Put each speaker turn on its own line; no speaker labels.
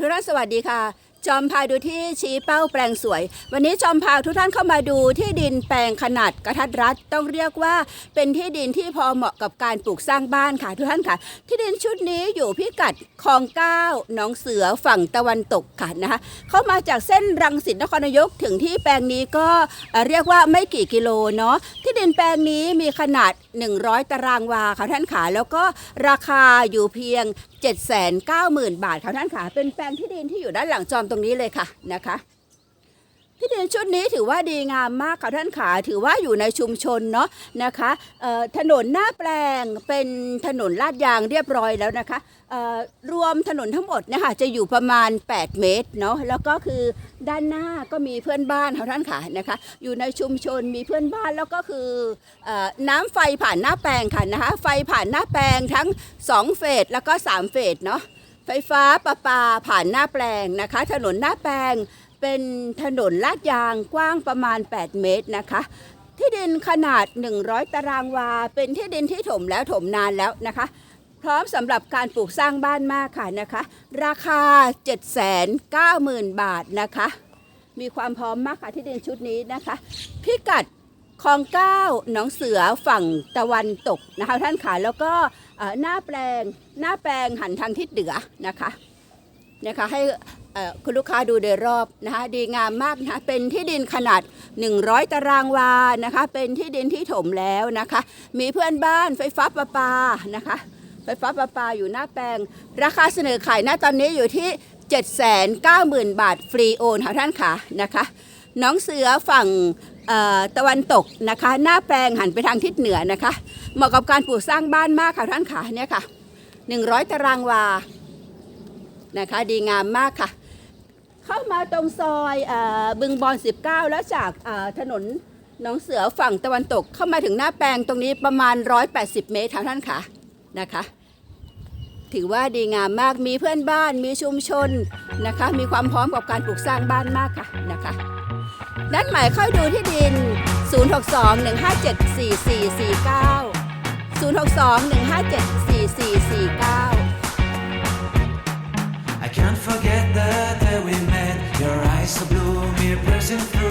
ทุกท่านสวัสดีค่ะ จอมพาดูที่ชี้เป้าแปลงสวย วันนี้จอมพาทุกท่านเข้ามาดูที่ดินแปลงขนาดกระทัดรัดต้องเรียกว่าเป็นที่ดินที่พอเหมาะกับการปลูกสร้างบ้านค่ะทุกท่านค่ะ ที่ดินชุดนี้อยู่พิกัดคลองเก้าหนองเสือฝั่งตะวันตกค่ะนะคะเข้ามาจากเส้นรังสิตนครนายกถึงที่แปลงนี้ก็เรียกว่าไม่กี่กิโลเนาะ ดินแปลงนี้มีขนาด 100 ตารางวาค่ะท่านขาแล้วก็ราคาอยู่เพียง 790,000 บาทค่ะท่านขาเป็นแปลงที่ดินที่อยู่ด้านหลังจอมตรงนี้เลยค่ะนะคะ ที่ดินชุดนี้ถือว่าดีงามมากค่ะท่านขาถือว่าอยู่ในชุมชนเนาะนะคะถนนหน้าแปลงเป็นถนนลาดยางเรียบร้อยแล้วนะคะรวมถนนทั้งหมดนะคะจะอยู่ประมาณ 8 เมตรเนาะแล้วก็คือด้านหน้าก็มีเพื่อนบ้านค่ะท่านขานะคะอยู่ในชุมชนมีเพื่อนบ้านแล้วก็คืออน้ำไฟผ่านหน้าแปลงค่ะนะคะไฟผ่านหน้าแปลงทั้ง 2 เฟสแล้วก็ 3 เฟสเนาะไฟฟ้าประปาผ่านหน้าแปลงนะคะ ถนนหน้าแปลง เป็นถนนลาดยางกว้างประมาณ 8 เมตรนะคะ ที่ดินขนาด 100 ตารางวา เป็นที่ดินที่ถมแล้วถมนานแล้วนะคะ พร้อมสำหรับการปลูกสร้างบ้านมากค่ะนะคะ ราคา 790,000 บาทนะคะ มีความพร้อมมากค่ะที่ดินชุดนี้นะคะ พิกัดคลองเก้าหนองเสือฝั่งตะวันตกนะคะท่านขาแล้วก็หน้าแปลงหน้าแปลงหันทางทิศเหนือนะคะนะคะให้ คุณลูกค้าดูโดยรอบนะคะดีงามมากนะะเป็นที่ดินขนาด 100 ตารางวานะคะเป็นที่ดินที่ถมแล้วนะคะ มีเพื่อนบ้านไฟฟ้าประปานะคะไฟฟ้าประปาอยู่หน้าแปลง ราคาเสนอขายหน้าตอนนี้อยู่ที่ 790,000 บาทฟรีโอนค่ะท่านค่ะนะคะน้องเสือฝั่งตะวันตกนะคะ หน้าแปลงหันไปทางทิศเหนือนะคะ เหมาะกับการปลูกสร้างบ้านมากค่ะท่านค่ะเนี่ยค่ะ 100 ตารางวานะคะ ดีงามมากค่ะ เข้ามาตรงซอยออบึงบอน19 แล้วจากถนนหนองเสือฝั่งตะวันตกเข้ามาถึงหน้าแปลงตรงนี้ประมาณ 180 เมตรค่ะท่านค่ะนะคะ ถือว่าดีงามมากมีเพื่อนบ้านมีชุมชนนะคะ มีความพร้อมกับการปลูกสร้างบ้านมากค่ะนะคะด้านหมายเข้าดูที่ดิน 062 157 4449 062 157 4449
I can't forget the day we you're pressing through.